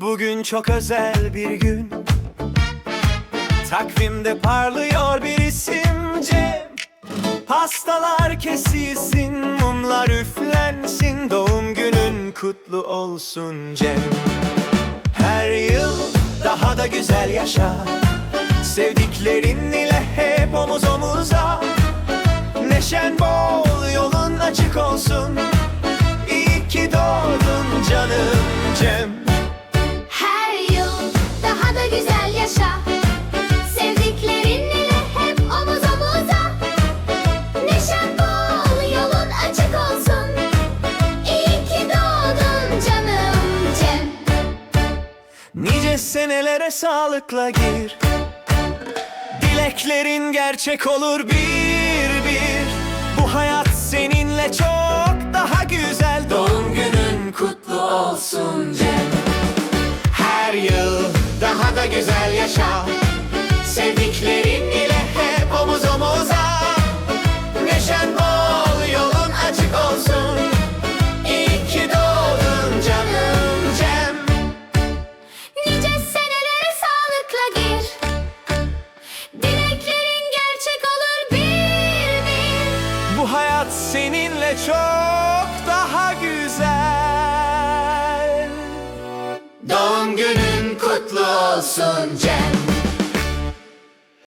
Bugün çok özel bir gün. Takvimde parlıyor bir isim Cem. Pastalar kesilsin, mumlar üflensin Doğum günün kutlu olsun Cem. Her yıl daha da güzel yaşa. Sevdiklerin ile hep omuz omuza. Neşen bol, yolun açık olsun Sevdiklerinle hep omuz omuza. Neşen bol yolun açık olsun. İyi doğdun canım Cem. Nice senelere sağlıkla gir. Dileklerin gerçek olur bir bir. Bu hayat seninle çok daha güzel. Doğum günün kutlu olsun Cem güzel yaşa. Sevdiklerin ile hep omuz omuza. Neşen bol yolun açık olsun. İyi ki doğdun canım Cem. Nice senelere sağlıkla gir. Dileklerin gerçek olur bir bir. Bu hayat seninle çok daha güzel. Doğum günün kutlu olsun Cem